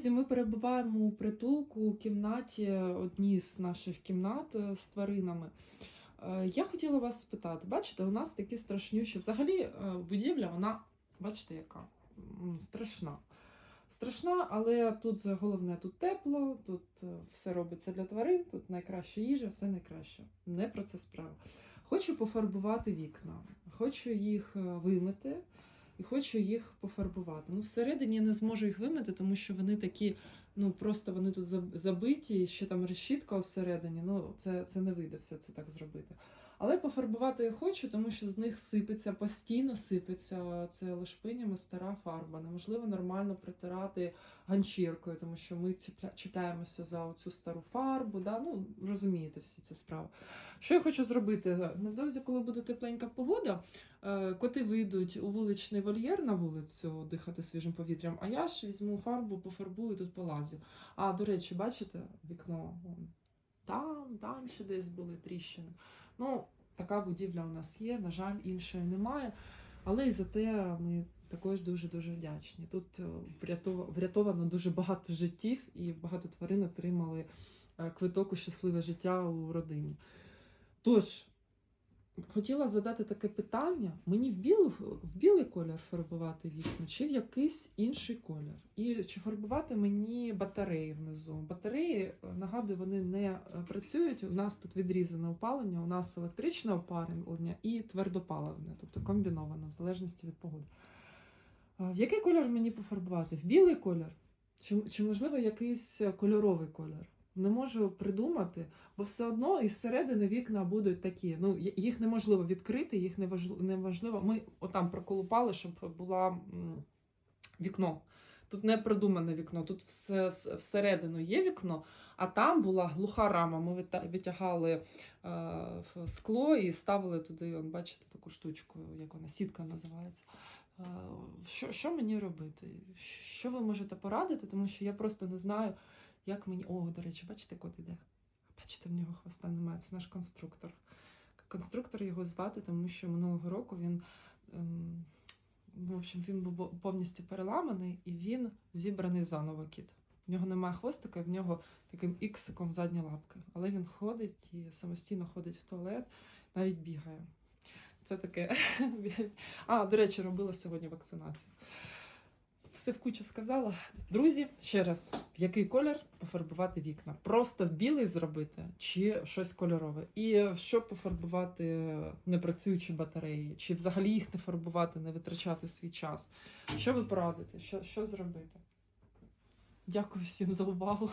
Друзі, ми перебуваємо у притулку у кімнаті, одній з наших кімнат е, з тваринами. Е, Я хотіла вас спитати, бачите, у нас такі страшнющі. Взагалі, е, будівля, вона, бачите, яка страшна. Страшна, але тут головне тут тепло, тут все робиться для тварин, тут найкраща їжа, все найкраще. Не про це справа. Хочу пофарбувати вікна, хочу їх вимити і хочу їх пофарбувати. Ну, всередині я не зможу їх вимити, тому що вони такі, ну просто вони тут забиті, ще там решітка всередині. Ну, це, це не вийде все це так зробити. Але пофарбувати я хочу, тому що з них сипеться, постійно сипеться це лишпинями стара фарба. Неможливо нормально притирати ганчіркою, тому що ми чіпляємося за цю стару фарбу. Да? Ну, розумієте всі ці справи. Що я хочу зробити? Невдовзі, коли буде тепленька погода, е, коти вийдуть у вуличний вольєр на вулицю дихати свіжим повітрям, а я ж візьму фарбу, пофарбую тут полазю. А, до речі, бачите вікно? Там, там ще десь були тріщини. Ну, така будівля у нас є, на жаль, іншої немає. Але і за те ми також дуже-дуже вдячні. Тут е, врятовано дуже багато життів, і багато тварин отримали е, квиток у щасливе життя у родині. Тож, хотіла задати таке питання: мені в білий, в білий колір фарбувати вікна, чи в якийсь інший колір? І чи фарбувати мені батареї внизу? Батареї, е, нагадую, вони не е, працюють. У нас тут відрізане опалення, у нас електричне опалення і твердопаливне, тобто комбіноване, в залежності від погоди. Е, В який колір мені пофарбувати? В білий колір? Чи, чи можливо якийсь кольоровий колір? Не можу придумати, бо все одно із середини вікна будуть такі. Ну, їх неможливо відкрити, їх неважливо. Ми отам проколупали, щоб була вікно. Тут не продумане вікно, тут все всередину є вікно, а там була глуха рама. Ми витягали е, скло і ставили туди, он, бачите, таку штучку, як вона, сітка називається. Е, Що, що мені робити? Що ви можете порадити? Тому що я просто не знаю, як мені. О, до речі, бачите, кот іде. Бачите, в нього хвоста немає. Це наш конструктор. Конструктор його звати, тому що минулого року він. Ем, в общем, він був повністю переламаний і він зібраний заново кіт. В нього немає хвостика, в нього таким іксиком задні лапки. Але він ходить і самостійно ходить в туалет, навіть бігає. Це таке. А, до речі, робила сьогодні вакцинацію. Все в кучу сказала. Друзі, ще раз, в який колір пофарбувати вікна? Просто в білий зробити чи щось кольорове? І що пофарбувати непрацюючі батареї? Чи взагалі їх не фарбувати, не витрачати свій час? Що ви порадите? Що, що зробити? Дякую всім за увагу.